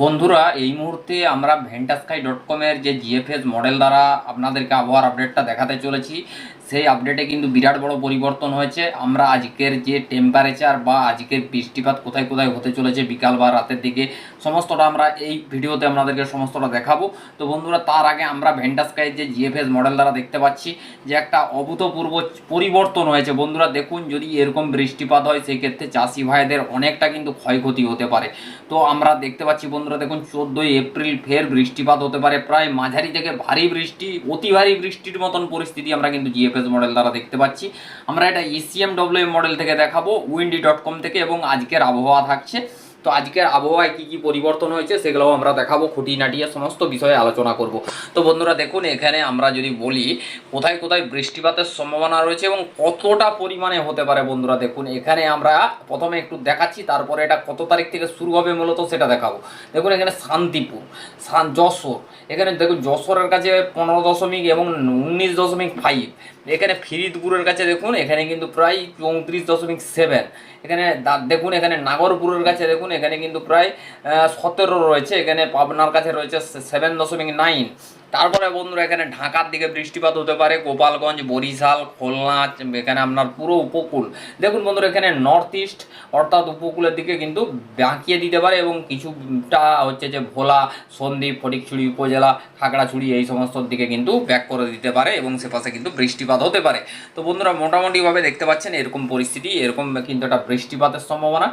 বন্ধুরা, এই মুহূর্তে আমরা ভেন্টাস্কাই ডট কমের যে জিএফএস মডেল দ্বারা আপনাদেরকে আবহাওয়ার আপডেটটা দেখাতে চলেছি। সেই আপডেটে কিন্তু বিরাট বড় পরিবর্তন হয়েছে। আমরা আজকের যে টেম্পারেচার বা আজকের বৃষ্টিপাত কোথায় কোথায় হতে চলেছে বিকাল বা রাতের দিকে, সমস্তটা আমরা এই ভিডিওতে আপনাদেরকে সমস্তটা দেখাবো। তো বন্ধুরা, তার আগে আমরা ভেন্টাস্কাইয়ের যে জিএফএস মডেল দ্বারা দেখতে পাচ্ছি, যে একটা অভূতপূর্ব পরিবর্তন হয়েছে। বন্ধুরা, দেখুন, যদি এরকম বৃষ্টিপাত হয় সেই ক্ষেত্রে চাষি ভাইদের অনেকটা কিন্তু ক্ষয়ক্ষতি হতে পারে। তো আমরা দেখতে পাচ্ছি বন্ধুরা, দেখুন, চোদ্দোই এপ্রিল ফের বৃষ্টিপাত হতে পারে। প্রায় মাঝারি থেকে ভারী বৃষ্টি, অতি ভারী বৃষ্টির মতন পরিস্থিতি আমরা কিন্তু জিএফএস মডেল দ্বারা দেখতে পাচ্ছি। আমরা এটা ইসিএমডব্লিউ ইসিএম ডব্লিউ মডেল থেকে দেখাবো উইন্ডি ডট কম থেকে এবং আজকের আবহাওয়া থাকছে। তো আজকের আবহাওয়ায় কী কী পরিবর্তন হয়েছে সেগুলোও আমরা দেখাবো। খুঁটিনাটিয়ে সমস্ত বিষয়ে আলোচনা করব। তো বন্ধুরা, দেখুন, এখানে আমরা যদি বলি, কোথায় কোথায় বৃষ্টিপাতের সম্ভাবনা রয়েছে এবং কতটা পরিমাণে হতে পারে বন্ধুরা, দেখুন, এখানে আমরা প্রথমে একটু দেখাচ্ছি, তারপরে এটা কত তারিখ থেকে শুরু হবে মূলত সেটা দেখাবো। দেখুন, এখানে শান্তিপুর, শান যশোর, এখানে দেখুন, যশোরের কাছে পনেরো দশমিক এবং উনিশ দশমিক ফাইভ এখানে ফিরিদপুরের কাছে দেখুন, এখানে কিন্তু প্রায় চৌত্রিশ দশমিক সেভেন এখানে দেখুন, এখানে নাগরপুরের কাছে দেখুন, এখানে কিন্তু প্রায় সতেরো রয়েছে। এখানে পাবনার কাছে রয়েছে সেভেন দশমিক নাইন তারপরে বন্ধুরা এখানে ঢাকার দিকে বৃষ্টিপাত হতে পারে, গোপালগঞ্জ, বরিশাল, খুলনা, এখানে আপনার পুরো উপকূল। দেখুন বন্ধুরা, এখানে নর্থ ইস্ট অর্থাৎ উপকূলের দিকে কিন্তু বাঁকিয়ে দিতে পারে এবং কিছুটা হচ্ছে যে ভোলা, সন্দ্বীপ, ফটিকছড়ি উপজেলা, খাগড়াছড়ি এই সমস্ত দিকে কিন্তু ব্যাক করে দিতে পারে এবং সে পাশে কিন্তু বৃষ্টিপাত হতে পারে। তো বন্ধুরা, মোটামুটিভাবে দেখতে পাচ্ছেন এরকম পরিস্থিতি, এরকম কিন্তু একটা বৃষ্টিপাতের সম্ভাবনা।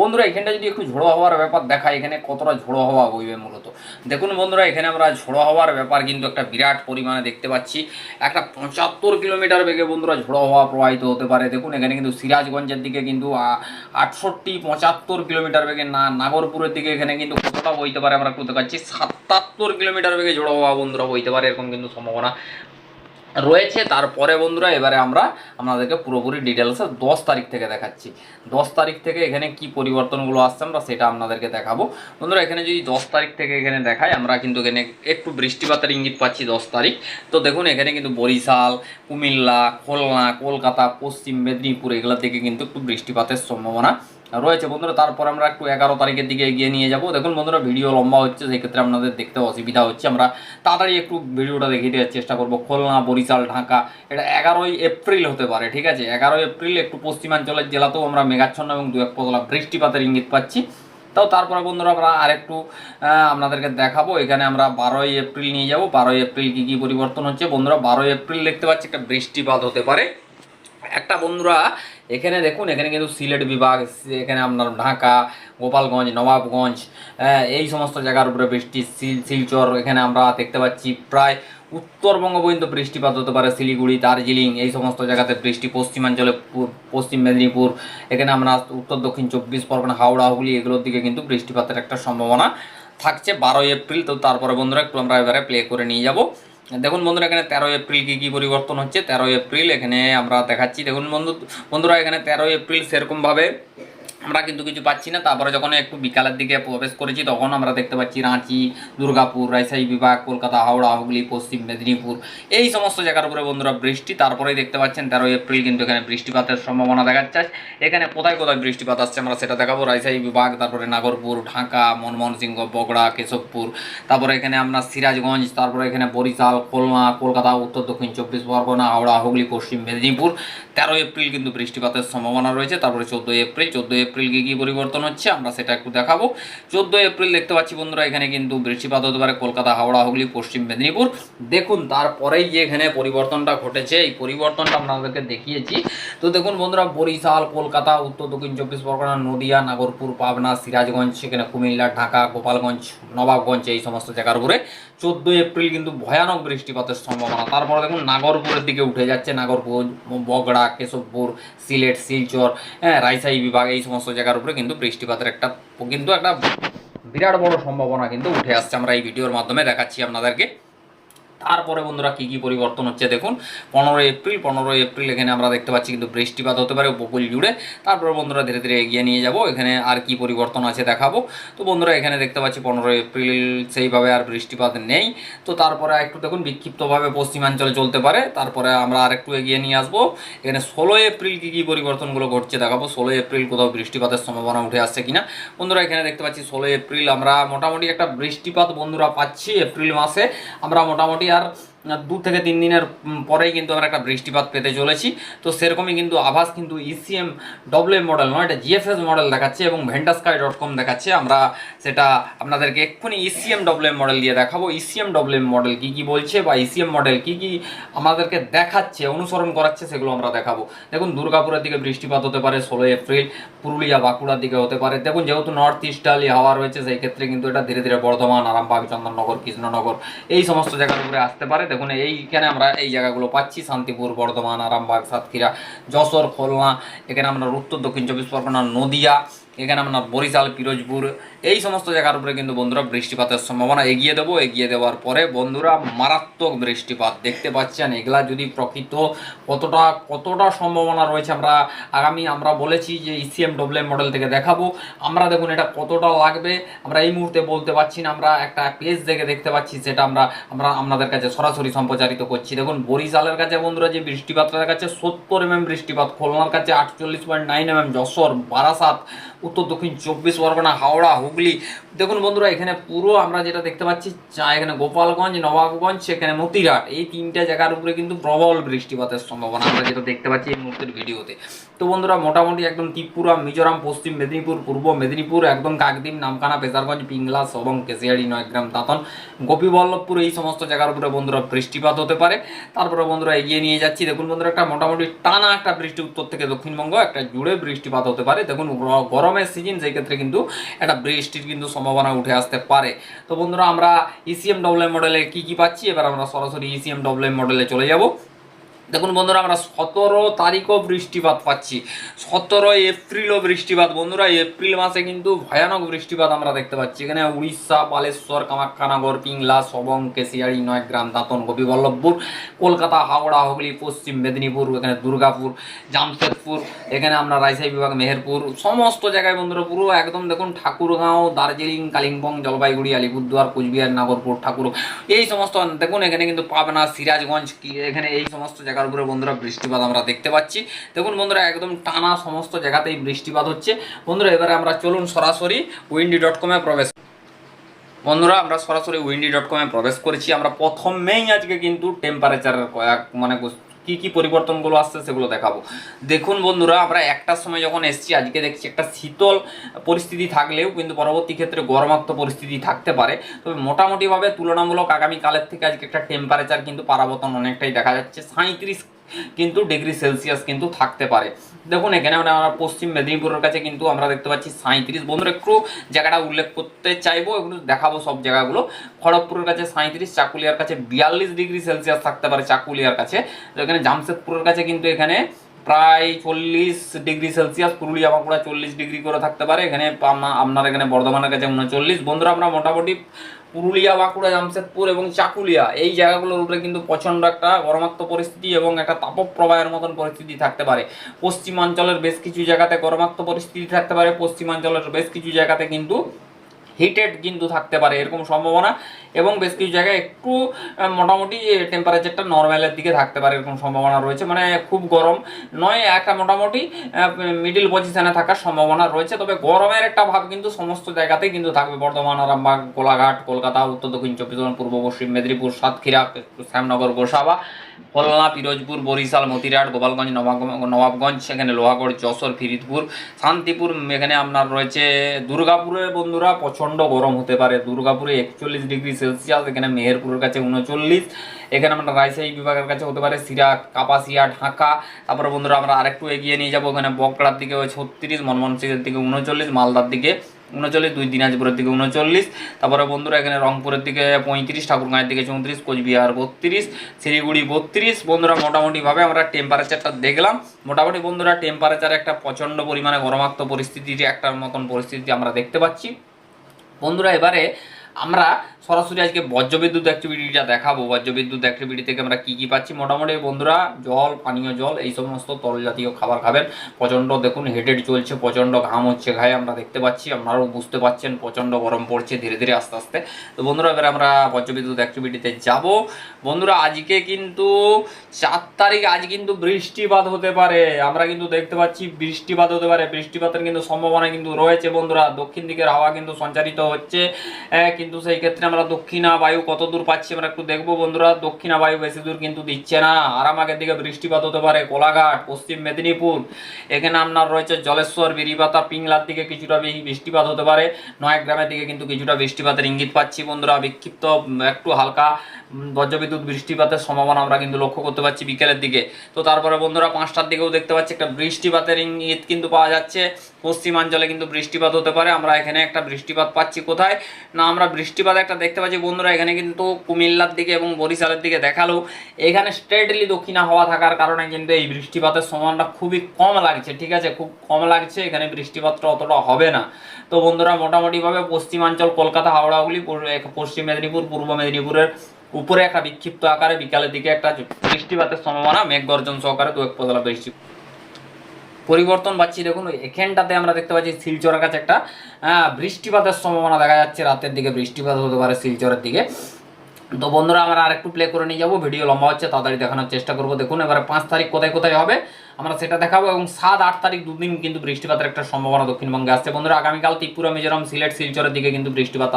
বন্ধুরা, এখানটা যদি একটু ঝোড়ো হওয়ার ব্যাপার দেখা এখানে কতটা ঝোড়ো হওয়া বইবে মূলত? দেখুন বন্ধুরা, এখানে আমরা ঝোড়ো হওয়ার ব্যাপার কিন্তু একটা বিরাট পরিমাণে দেখতে পাচ্ছি। একটা পঁচাত্তর কিলোমিটার বেগে বন্ধুরা ঝোড়ো হওয়া প্রবাহিত হতে পারে। দেখুন, এখানে কিন্তু সিরাজগঞ্জের দিকে কিন্তু আটষট্টি পঁচাত্তর কিলোমিটার বেগে না, নাগরপুরের দিকে এখানে কিন্তু কতটা বইতে পারে আমরা একটু দেখাচ্ছি। সাতাত্তর কিলোমিটার বেগে ঝোড়ো হওয়া বন্ধুরা বইতে পারে, এরকম কিন্তু সম্ভাবনা। রয়েছে। তারপরে বন্ধুরা, এবারে আমরা আপনাদেরকে পুরোপুরি ডিটেলসে দশ তারিখ থেকে দেখাচ্ছি। দশ তারিখ থেকে এখানে কি পরিবর্তনগুলো আসছে আমরা সেটা আপনাদেরকে দেখাবো। বন্ধুরা, এখানে যদি দশ তারিখ থেকে এখানে দেখাই, আমরা কিন্তু এখানে একটু বৃষ্টিপাতের ইঙ্গিত পাচ্ছি দশ তারিখ। তো দেখুন, এখানে কিন্তু বরিশাল, কুমিল্লা, খুলনা, কলকাতা, পশ্চিম মেদিনীপুর, এগুলোর দিকে কিন্তু একটু বৃষ্টিপাতের সম্ভাবনা রয়েছে বন্ধুরা, তারপর আমরা একটু এগারো তারিখের দিকে এগিয়ে নিয়ে যাব। দেখুন বন্ধুরা ভিডিও লম্বা হচ্ছে সেই ক্ষেত্রে আপনাদের দেখতে অসুবিধা হচ্ছে। আমরা তাড়াতাড়ি একটু ভিডিওটা দেখিয়ে দেওয়ার চেষ্টা করব। খুলনা, বরিশাল, ঢাকা, এটা এগারোই এপ্রিল হতে পারে, ঠিক আছে? এগারোই এপ্রিল একটু পশ্চিমাঞ্চলের জেলাতেও আমরা মেঘাচ্ছন্ন এবং দু এক পদলা বৃষ্টিপাতের ইঙ্গিত পাচ্ছি। তাও তারপরে বন্ধুরা, আমরা আরেকটু আপনাদেরকে দেখাবো। এখানে আমরা বারোই এপ্রিল নিয়ে যাব। বারোই এপ্রিল কী কী পরিবর্তন হচ্ছে? বন্ধুরা, বারোই এপ্রিল দেখতে পাচ্ছি একটা বৃষ্টিপাত হতে পারে। একটা বন্ধুরা এখানে দেখুন এখানে কিন্তু সিলেট বিভাগ এখানে আপনার ঢাকা গোপালগঞ্জ নবাবগঞ্জ আহ, এই সমস্ত জায়গার উপরে বৃষ্টি শিল শিলচর এখানে আমরা দেখতে পাচ্ছি প্রায় উত্তরবঙ্গ পর্যন্ত বৃষ্টিপাত হতে পারে শিলিগুড়ি দার্জিলিং এই সমস্ত জায়গাতে বৃষ্টি পশ্চিমাঞ্চলে পশ্চিম মেদিনীপুর এখানে আমরা উত্তর দক্ষিণ চব্বিশ পরগনা হাওড়া হুগলি এগুলোর দিকে কিন্তু বৃষ্টিপাতের একটা সম্ভাবনা থাকছে বারোই এপ্রিল। তো তারপরে বন্ধুরা একটু আমরা এবারে প্লে করে নিয়ে যাব। দেখুন বন্ধুরা, এখানে তেরোই এপ্রিল কী কী পরিবর্তন হচ্ছে? তেরোই এপ্রিল এখানে আমরা দেখাচ্ছি। দেখুন বন্ধু, বন্ধুরা, এখানে তেরোই এপ্রিল সেরকমভাবে আমরা কিন্তু কিছু পাচ্ছি না। তারপরে যখন একটু বিকালের দিকে প্রবেশ করেছি, তখন আমরা দেখতে পাচ্ছি রাঁচি, দুর্গাপুর, রাজশাহী বিভাগ, কলকাতা, হাওড়া, হুগলি, পশ্চিম মেদিনীপুর, এই সমস্ত জায়গার উপরে বন্ধুরা বৃষ্টি। তারপরেই দেখতে পাচ্ছেন তেরোই এপ্রিল কিন্তু এখানে বৃষ্টিপাতের সম্ভাবনা দেখা যাচ্ছে এখানে কোথায় কোথায় বৃষ্টিপাত আসছে আমরা সেটা দেখাবো। রাজশাহী বিভাগ, তারপরে নাগরপুর, ঢাকা মনমোহন সিংহ বগড়া, কেশবপুর, তারপরে এখানে আমরা সিরাজগঞ্জ, তারপরে এখানে বরিশাল, খুলনা, কলকাতা, উত্তর দক্ষিণ চব্বিশ পরগনা, হাওড়া, হুগলি, পশ্চিম মেদিনীপুর। তেরোই এপ্রিল কিন্তু বৃষ্টিপাতের সম্ভাবনা রয়েছে। তারপরে চোদ্দোই এপ্রিল, চোদ্দোই এপ্রিল কী কী পরিবর্তন হচ্ছে আমরা সেটা একটু দেখাবো। চোদ্দোই এপ্রিল দেখতে পাচ্ছি বন্ধুরা, এখানে কিন্তু বৃষ্টিপাত হতে পারে, কলকাতা, হাওড়া, হুগলি, পশ্চিম মেদিনীপুর। দেখুন, তারপরেই যে এখানে পরিবর্তনটা ঘটেছে, এই পরিবর্তনটা আপনাদেরকে দেখিয়েছি। তো দেখুন বন্ধুরা, বরিশাল, কলকাতা, উত্তর, দক্ষিণ চব্বিশ পরগনা, নদিয়া, নাগরপুর, পাবনা, সিরাজগঞ্জ, সেখানে কুমিল্লা, ঢাকা, গোপালগঞ্জ, নবাবগঞ্জ, এই সমস্ত জায়গার উপরে। চোদ্দোই এপ্রিল কিন্তু ভয়ানক বৃষ্টিপাতের সম্ভাবনা। তারপরে দেখুন, নাগরপুরের দিকে উঠে যাচ্ছে, নাগরপুর, বগড়া, কেশবপুর, সিলেট, শিলচর হ্যাঁ রাজশাহী বিভাগ, এই সমস্ত জায়গার উপরে কিন্তু বৃষ্টিপাতের একটা, কিন্তু একটা বিরাট বড় সম্ভাবনা কিন্তু উঠে আসছে। আমরা এই ভিডিওর মাধ্যমে দেখাচ্ছি আপনাদেরকে। তারপরে বন্ধুরা কি কি পরিবর্তন হচ্ছে দেখুন। পনেরোই এপ্রিল পনেরোই এপ্রিল এখানে আমরা দেখতে পাচ্ছি কিন্তু বৃষ্টিপাত হতে পারে উপকূল জুড়ে। তারপরে বন্ধুরা ধীরে ধীরে এগিয়ে নিয়ে যাব। এখানে আর কি পরিবর্তন আছে দেখাবো। তো বন্ধুরা এখানে দেখতে পাচ্ছি পনেরোই এপ্রিল সেইভাবে আর বৃষ্টিপাত নেই। তো তারপরে একটু দেখুন বিক্ষিপ্তভাবে পশ্চিমাঞ্চলে চলতে পারে। তারপরে আমরা আর একটু এগিয়ে নিয়ে আসব। এখানে ষোলোই এপ্রিল কী কী পরিবর্তনগুলো ঘটছে দেখাবো। ষোলোই এপ্রিল কোথাও বৃষ্টিপাতের সম্ভাবনা উঠে আসছে কিনা। বন্ধুরা এখানে দেখতে পাচ্ছি ষোলোই এপ্রিল আমরা মোটামুটি একটা বৃষ্টিপাত বন্ধুরা পাচ্ছি এপ্রিল মাসে। আমরা মোটামুটি আর দু থেকে তিন দিনের পরেই কিন্তু আমরা একটা বৃষ্টিপাত পেতে চলেছি। তো সেরকমই কিন্তু আভাস কিন্তু E ইসিএম ডব্লিউ মডেল নয়, এটা জিএফএস মডেল দেখাচ্ছে এবং ভেন্টাস্কাই ডট কম দেখাচ্ছে। আমরা সেটা আপনাদেরকে এক্ষুনি E ইসিএম ডব্লিউ মডেল দিয়ে দেখাবো। E ইসিএম ডব্লিউ মডেল কি কি বলছে বা E ইসিএম মডেল কি কি আমাদেরকে দেখাচ্ছে, অনুসরণ করাচ্ছে, সেগুলো আমরা দেখাবো। দেখুন, দুর্গাপুরের দিকে বৃষ্টিপাত হতে পারে ষোলো এপ্রিল, পুরুলিয়া বাঁকুড়ার দিকে হতে পারে। দেখুন, যেহেতু নর্থ ইস্টালি হাওয়া রয়েছে, সেই ক্ষেত্রে কিন্তু এটা ধীরে ধীরে বর্ধমান, আরামবাগ, চন্দননগর, কৃষ্ণনগর, এই সমস্ত জায়গার উপরে আসতে পারে। দেখুন, এইখানে আমরা এই জায়গাগুলো পাচ্ছি, শান্তিপুর, বর্ধমান, আরামবাগ, সাতক্ষীরা, যশোর, খোলনা, এখানে আমরা উত্তর, দক্ষিণ চব্বিশ পরগনা, নদিয়া এখানে আপনার বরিশাল, পিরোজপুর, এই সমস্ত জায়গার উপরে কিন্তু বন্ধুরা বৃষ্টিপাতের সম্ভাবনা এগিয়ে দেবো। এগিয়ে দেওয়ার পরে বন্ধুরা মারাত্মক বৃষ্টিপাত দেখতে পাচ্ছেন। এগুলা যদি প্রকৃত কতটা কতটা সম্ভাবনা রয়েছে আমরা আগামী, আমরা বলেছি যে ইসিএম ডব্লিউ মডেল থেকে দেখাবো। আমরা দেখুন এটা কতটা লাগবে। আমরা এই মুহূর্তে বলতে পারছি না, আমরা একটা পেজ দেখে দেখতে পাচ্ছি, সেটা আমরা আমরা আপনাদের কাছে সরাসরি সম্প্রচারিত করছি। দেখুন, বরিশালের কাছে বন্ধুরা যে বৃষ্টিপাতটা দেখাচ্ছে, সত্তর এমএম বৃষ্টিপাত, খুলনার কাছে আটচল্লিশ point nine mm Jessore, Barasat উত্তর দক্ষিণ চব্বিশ পরগনা, হাওড়া, হুগলি। দেখুন বন্ধুরা, এখানে পুরো আমরা যেটা দেখতে পাচ্ছি এখানে গোপালগঞ্জ, নবাবগঞ্জ, সেখানে মতিরাট এই তিনটে জায়গার উপরে কিন্তু প্রবল বৃষ্টিপাতের সম্ভাবনা আমরা যেটা দেখতে পাচ্ছি এই মুহূর্তের ভিডিওতে। তো বন্ধুরা, মোটামুটি একদম ত্রিপুরা, মিজোরাম, পশ্চিম মেদিনীপুর, পূর্ব মেদিনীপুর, একদম কাকদ্বীপ নামখানা পেশারগঞ্জ পিংলাস এবং কেশিয়াড়ি, নয়গ্রাম, দাঁতন, গোপীবল্লভপুর, এই সমস্ত জায়গার উপরে বন্ধুরা বৃষ্টিপাত হতে পারে। তারপরে বন্ধুরা এগিয়ে নিয়ে যাচ্ছি। দেখুন বন্ধুরা, একটা মোটামুটি টানা একটা বৃষ্টি উত্তর থেকে দক্ষিণবঙ্গ, একটা জুড়ে বৃষ্টিপাত হতে পারে। দেখুন গ- গরমের সিজন সেই ক্ষেত্রে কিন্তু একটা বৃষ্টির কিন্তু সম্ভাবনা উঠে আসতে পারে। তো বন্ধুরা, আমরা ইসিএম ডব্লিউ মডেলে কি কি পাচ্ছি? এবার আমরা সরাসরি ইসিএম ডব্লিউ মডেলে চলে যাব। দেখুন বন্ধুরা, আমরা সতেরো তারিখও বৃষ্টিপাত পাচ্ছি। সতেরো এপ্রিলও বৃষ্টিপাত। বন্ধুরা, এপ্রিল মাসে কিন্তু ভয়ানক বৃষ্টিপাত আমরা দেখতে পাচ্ছি। এখানে উড়িষ্যা, বালেশ্বর কামাখ্যানগর পিংলা, সবং, কেশিয়াড়ি, নয়গ্রাম, দাঁতন, গোপীবল্লভপুর, কলকাতা, হাওড়া, হুগলি, পশ্চিম মেদিনীপুর, এখানে দুর্গাপুর, জামশেদপুর, এখানে আমরা রাজশাহী বিভাগ, মেহেরপুর, সমস্ত জায়গায় বন্ধুরা, পুরো একদম দেখুন ঠাকুরগাঁও, দার্জিলিং, কালিম্পং, জলপাইগুড়ি, আলিপুরদুয়ার, কোচবিহার, নাগরপুর ঠাকুর এই সমস্ত, দেখুন এখানে কিন্তু পাবনা, সিরাজগঞ্জ, কি এখানে এই সমস্ত জায়গার উপরে বন্ধুরা বৃষ্টিপাত আমরা দেখতে পাচ্ছি। দেখুন বন্ধুরা, একদম টানা সমস্ত জায়গাতেই বৃষ্টিপাত হচ্ছে। বন্ধুরা, এবারে আমরা চলুন সরাসরি উইন্ডি ডট কমে প্রবেশ বন্ধুরা, আমরা সরাসরি উইন্ডি ডট কমে প্রবেশ করেছি। আমরা প্রথমেই আজকে কিন্তু টেম্পারেচারের কয়েক মানে কি কি পরিবর্তনগুলো আসছে সেগুলো দেখাবো। দেখুন বন্ধুরা, আমরা একটার সময় যখন এসছি, আজকে দেখছি একটা শীতল পরিস্থিতি থাকলেও কিন্তু পরবর্তী ক্ষেত্রে গরমাক্ত পরিস্থিতি থাকতে পারে। তবে মোটামুটিভাবে তুলনামূলক আগামীকালের থেকে আজকে একটা টেম্পারেচার কিন্তু পারাবর্তন অনেকটাই দেখা যাচ্ছে। সাঁত্রিশ কিন্তু ডিগ্রি সেলসিয়াস কিন্তু থাকতে পারে। দেখুন, এখানে আমরা পশ্চিম মেদিনীপুরের কাছে কিন্তু আমরা দেখতে পাচ্ছি সাঁত্রিশ বন্ধুরা, একটু জায়গাটা উল্লেখ করতে চাইব, একটু দেখাবো সব জায়গাগুলো। খড়গপুরের কাছে সাঁত্রিশ চাকুলিয়ার কাছে বিয়াল্লিশ ডিগ্রি সেলসিয়াস থাকতে পারে চাকুলিয়ার কাছে। তো এখানে জামশেদপুরের কাছে কিন্তু এখানে প্রায় চল্লিশ ডিগ্রি সেলসিয়াস, পুরুলিয়া, বাঁকুড়া চল্লিশ ডিগ্রি করে থাকতে পারে। এখানে আপনার এখানে বর্ধমানের কাছে উনচল্লিশ বন্ধুরা, আমরা মোটামুটি পুরুলিয়া, বাঁকুড়া, জামশেদপুর এবং চাকুলিয়া এই জায়গাগুলোর উপরে কিন্তু প্রচণ্ড একটা গরমাক্ত পরিস্থিতি এবং একটা তাপপ্রবাহের মতন পরিস্থিতি থাকতে পারে। পশ্চিমাঞ্চলের বেশ কিছু জায়গাতে গরমাক্ত পরিস্থিতি থাকতে পারে। পশ্চিমাঞ্চলের বেশ কিছু জায়গাতে কিন্তু হিটেড কিন্তু থাকতে পারে, এরকম সম্ভাবনা। এবং বেশ কিছু জায়গায় একটু মোটামুটি টেম্পারেচারটা নর্মালের দিকে থাকতে পারে, এরকম সম্ভাবনা রয়েছে। মানে খুব গরম নয়, একটা মোটামুটি মিডিল পজিশানে থাকার সম্ভাবনা রয়েছে। তবে গরমের একটা ভাব কিন্তু সমস্ত জায়গাতেই কিন্তু থাকবে। বর্ধমান, আরামবাগ কোলাঘাট কলকাতা, উত্তর দক্ষিণ চব্বিশ পূর্ব পশ্চিম, মেদিনীপুর, সাতক্ষীরা শ্যামনগর, গোসাবা। খুলনা পিরোজপুর, বরিশাল, মতিরাট, গোপালগঞ্জ নবাব নবাবগঞ্জ, সেখানে লোহাগড়, যশোর, ফিরিদপুর, শান্তিপুর, এখানে আপনার রয়েছে দুর্গাপুরে বন্ধুরা প্রচণ্ড গরম হতে পারে। দুর্গাপুরে একচল্লিশ ডিগ্রি সেলসিয়াস, এখানে মেহেরপুরের কাছে উনচল্লিশ। এখানে আমরা রাজশাহী বিভাগের কাছে হতে পারে সিরা কাপাসিয়া, ঢাকা। তারপরে বন্ধুরা আমরা আরেকটু এগিয়ে নিয়ে যাব, এখানে বকড়ার দিকে ছত্রিশ মনমোহনসিংহের দিকে উনচল্লিশ, মালদার দিকে উনচল্লিশ, দুই দিনাজপুরের দিকে উনচল্লিশ। তারপরে বন্ধুরা, এখানে রংপুরের দিকে পঁয়ত্রিশ, ঠাকুরগাঁয়ের দিকে চৌত্রিশ, কোচবিহার বত্রিশ, শিলিগুড়ি বত্রিশ। বন্ধুরা, মোটামুটিভাবে আমরা টেম্পারেচারটা দেখলাম। মোটামুটি বন্ধুরা টেম্পারেচার একটা প্রচণ্ড পরিমাণে গরমাক্ত পরিস্থিতির একটা মতন পরিস্থিতি আমরা দেখতে পাচ্ছি। বন্ধুরা, এবারে আমরা সরাসরি আজকে বজ্রবিদ্যুৎ অ্যাক্টিভিটিটা দেখাবো। বজ্রবিদ্যুৎ অ্যাক্টিভিটি থেকে আমরা কী কী পাচ্ছি? মোটামুটি বন্ধুরা, জল, পানীয় জল, এই সমস্ত তরল জাতীয় খাবার খাবেন। প্রচণ্ড দেখুন হেডেড চলছে, প্রচণ্ড ঘাম হচ্ছে ঘায়ে আমরা দেখতে পাচ্ছি। আপনারাও বুঝতে পাচ্ছেন, প্রচণ্ড গরম পড়ছে ধীরে ধীরে আস্তে আস্তে। তো বন্ধুরা, এবার আমরা বজ্রবিদ্যুৎ অ্যাক্টিভিটিতে যাব। বন্ধুরা, আজকে কিন্তু চার তারিখ, আজ কিন্তু বৃষ্টিপাত হতে পারে। আমরা কিন্তু দেখতে পাচ্ছি বৃষ্টিপাত হতে পারে। বৃষ্টিপাতের কিন্তু সম্ভাবনা কিন্তু রয়েছে বন্ধুরা। দক্ষিণ দিকের হাওয়া কিন্তু সঞ্চারিত হচ্ছে। কিন্তু সেই ক্ষেত্রে আমরা দক্ষিণা বায়ু কত দূর পাচ্ছি আমরা একটু দেখব বন্ধুরা। দক্ষিণা বায়ু বেশি দূর কিন্তু দিচ্ছে না। আরামাগের দিকে বৃষ্টিপাত হতে পারে কোলাঘাট, পশ্চিম মেদিনীপুর। এখানে আপনার রয়েছে জলেশ্বর বিরিপাতা পিংলার দিকে কিছুটা বৃষ্টিপাত হতে পারে। নয়াগ্রামের দিকে কিন্তু কিছুটা বৃষ্টিপাতের ইঙ্গিত পাচ্ছি বন্ধুরা। বিক্ষিপ্ত একটু হালকা বজ্রবিদ্যুৎ বৃষ্টিপাতের সম্ভাবনা আমরা কিন্তু লক্ষ্য করতে পারছি বিকেলের দিকে। তো তারপরে বন্ধুরা পাঁচটার দিকেও দেখতে পাচ্ছি একটা বৃষ্টিপাতের ইঙ্গিত কিন্তু পাওয়া যাচ্ছে। পশ্চিমাঞ্চলে কিন্তু বৃষ্টিপাত হতে পারে। আমরা এখানে একটা বৃষ্টিপাত পাচ্ছি কোথায়? না, আমরা বৃষ্টিপাত একটা দেখতে পাচ্ছি। বন্ধুরা, এখানে কিন্তু কুমিল্লার দিকে এবং বরিশালের দিকে দেখাল। এখানে স্ট্রেটলি দক্ষিণা হওয়া থাকার কারণে কিন্তু এই বৃষ্টিপাতের সমানটা খুবই কম লাগছে, ঠিক আছে? খুব কম লাগছে, এখানে বৃষ্টিপাতটা অতটা হবে না। তো বন্ধুরা, মোটামুটিভাবে পশ্চিমাঞ্চল, কলকাতা, হাওড়া, হুগলি পশ্চিম মেদিনীপুর, পূর্ব মেদিনীপুরের উপরে একটা বিক্ষিপ্ত আকারে বিকালের দিকে একটা বৃষ্টিপাতের সম্ভাবনা মেঘ গর্জন সহকারে দু এক পদলা বৃষ্টি পরিবর্তন পাচ্ছি। দেখুন এখানটাতে আমরা দেখতে পাচ্ছি শিলচরের কাছে একটা আহ, বৃষ্টিপাতের সম্ভাবনা দেখা যাচ্ছে। রাতের দিকে বৃষ্টিপাত হতে পারে শিলচরের দিকে। তো বন্ধুরা আমরা আরেকটু প্লে করে নিয়ে যাব। ভিডিও লম্বা হচ্ছে তাড়াতাড়ি দেখানোর চেষ্টা করব। দেখুন এবারে পাঁচ তারিখ কোথায় কোথায় হবে? আমরা সেটা দেখাবো এবং সাত, আট তারিখ দুদিন কিন্তু বৃষ্টিপাতের একটা সম্ভাবনা দক্ষিণবঙ্গে আসছে। বন্ধুরা, আগামীকাল ত্রিপুরা, মিজোরাম, সিলেট, শিলচরের দিকে কিন্তু বৃষ্টিপাত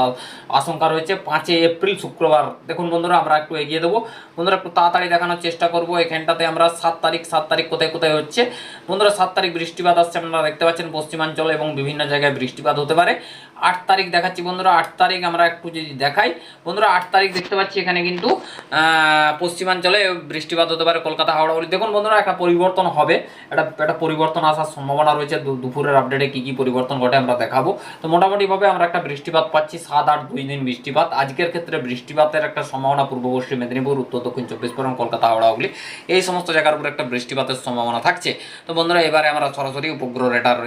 আশঙ্কা রয়েছে। পাঁচই এপ্রিল, শুক্রবার। দেখুন বন্ধুরা, আমরা একটু এগিয়ে দেবো। বন্ধুরা, একটু তাড়াতাড়ি দেখানোর চেষ্টা করব। এখানটাতে আমরা সাত তারিখ সাত তারিখ কোথায় কোথায় হচ্ছে? বন্ধুরা, সাত তারিখ বৃষ্টিপাত আসছে, আপনারা দেখতে পাচ্ছেন পশ্চিমাঞ্চল এবং বিভিন্ন জায়গায় বৃষ্টিপাত হতে পারে। আট তারিখ দেখাচ্ছি বন্ধুরা, আট তারিখ আমরা একটু যদি দেখাই। বন্ধুরা, আট তারিখ দেখতে পাচ্ছি এখানে কিন্তু পশ্চিমাঞ্চলে বৃষ্টিপাত হতে পারে, কলকাতা, হাওড়া দেখুন বন্ধুরা, একটা পরিবর্তন হবে। একটা একটা পরিবর্তন আসার সম্ভাবনা রয়েছে। দুপুরের আপডেটে কি কি পরিবর্তন ঘটে আমরা দেখাবো। তো মোটামুটিভাবে আমরা একটা বৃষ্টিপাত পাচ্ছি। সাত আট দুই দিন বৃষ্টিপাত। আজকের ক্ষেত্রে বৃষ্টিপাতের একটা সম্ভাবনা পূর্ব পশ্চিম মেদিনীপুর, উত্তর দক্ষিণ চব্বিশ পরগনা, কলকাতা, হাওড়া, হুগলি এই সমস্ত জায়গার উপরে একটা বৃষ্টিপাতের সম্ভাবনা থাকছে। তো বন্ধুরা, এবারে আমরা সরাসরি উপগ্রহ রেডার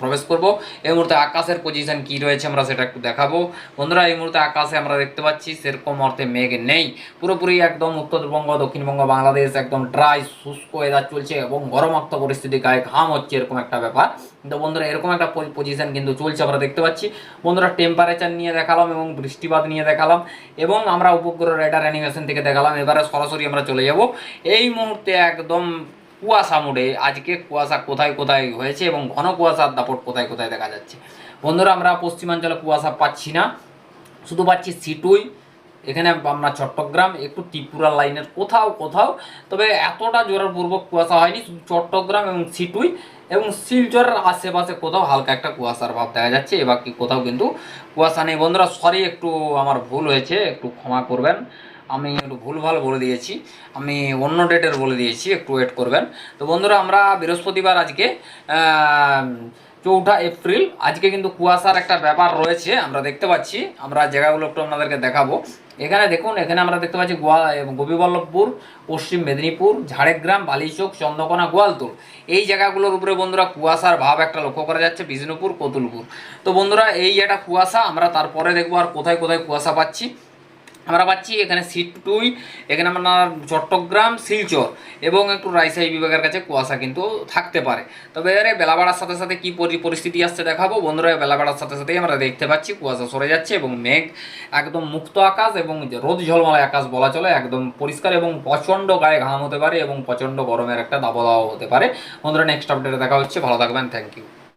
প্রবেশ করব। এই মুহূর্তে আকাশের পজিশন কি রয়েছে আমরা সেটা একটু দেখাবো। বন্ধুরা, এই মুহূর্তে আকাশে আমরা দেখতে পাচ্ছি সেরকম অর্থে মেঘ নেই। পুরোপুরি একদম উত্তরবঙ্গ দক্ষিণবঙ্গ, বাংলাদেশ একদম ড্রাই শুষ্ক ওয়েদার চলছে এবং গরমাক্ত পরিস্থিতি গায়ে ঘাম হচ্ছে, এরকম একটা ব্যাপার। তো বন্ধুরা, এরকম একটা পজিশন কিন্তু চলছে আমরা দেখতে পাচ্ছি। বন্ধুরা টেম্পারেচার নিয়ে দেখালাম এবং বৃষ্টিপাত নিয়ে দেখালাম এবং আমরা উপগ্রহ রেডার অ্যানিমেশন থেকে দেখালাম। এবারে সরাসরি আমরা চলে যাব। এই মুহূর্তে একদম কুয়াশা মোড়ে আজকে কুয়াশা কোথায় কোথায় হয়েছে এবং ঘন কুয়াশার দাপট কোথায় কোথায় দেখা যাচ্ছে? বন্ধুরা, আমরা পশ্চিমাঞ্চলে কুয়াশা পাচ্ছি না। শুধু পাচ্ছি সিটুই। এখানে আমরা চট্টগ্রাম, একটু ত্রিপুরা লাইনের কোথাও কোথাও। তবে এতটা জোরপূর্বক কুয়াশা হয়নি, শুধু চট্টগ্রাম এবং সিটুই এবং শিলচরের আশেপাশে কোথাও হালকা একটা কুয়াশার ভাব দেখা যাচ্ছে। এবার কি কোথাও কিন্তু কুয়াশা নেই। বন্ধুরা, সরি, একটু আমার ভুল হয়েছে, একটু ক্ষমা করবেন। আমি একটু ভুলভাল বলে দিয়েছি। আমি অন্য ডেটের বলে দিয়েছি, একটু ওয়েট করবেন। তো বন্ধুরা, আমরা বৃহস্পতিবার আজকে চৌঠা এপ্রিল, আজকে কিন্তু কুয়াশার একটা ব্যাপার রয়েছে, আমরা দেখতে পাচ্ছি। আমরা জায়গাগুলো একটু আপনাদেরকে দেখাবো। এখানে দেখুন, এখানে আমরা দেখতে পাচ্ছি গোয়া গোপীবল্লভপুর পশ্চিম মেদিনীপুর, ঝাড়গ্রাম, বালিচক, চন্দ্রকোনা, গোয়ালতুর। এই জায়গাগুলোর উপরে বন্ধুরা কুয়াশার ভাব একটা লক্ষ্য করা যাচ্ছে, বিষ্ণুপুর, কতুলপুর। তো বন্ধুরা, এই একটা কুয়াশা, আমরা তারপরে দেখব আর কোথায় কোথায় কুয়াশা পাচ্ছি। আমরা পাচ্ছি এখানে সিট টুই, এখানে আমরা চট্টগ্রাম, শিলচর এবং একটু রাজশাহী বিভাগের কাছে কুয়াশা কিন্তু থাকতে পারে। তবে এবারে বেলা বাড়ার সাথে সাথে কী পরি- পরিস্থিতি আসছে দেখাবো। বন্ধুরা বেলা বাড়ার সাথে সাথেই আমরা দেখতে পাচ্ছি কুয়াশা সরে যাচ্ছে এবং মেঘ একদম মুক্ত আকাশ এবং রোদ ঝলমলে আকাশ বলা চলে, একদম পরিষ্কার এবং প্রচণ্ড গায়ে ঘাম হতে পারে এবং প্রচণ্ড গরমের একটা দাবদাহ হতে পারে। বন্ধুরা নেক্সট আপডেটে দেখা হচ্ছে। ভালো থাকবেন। Thank you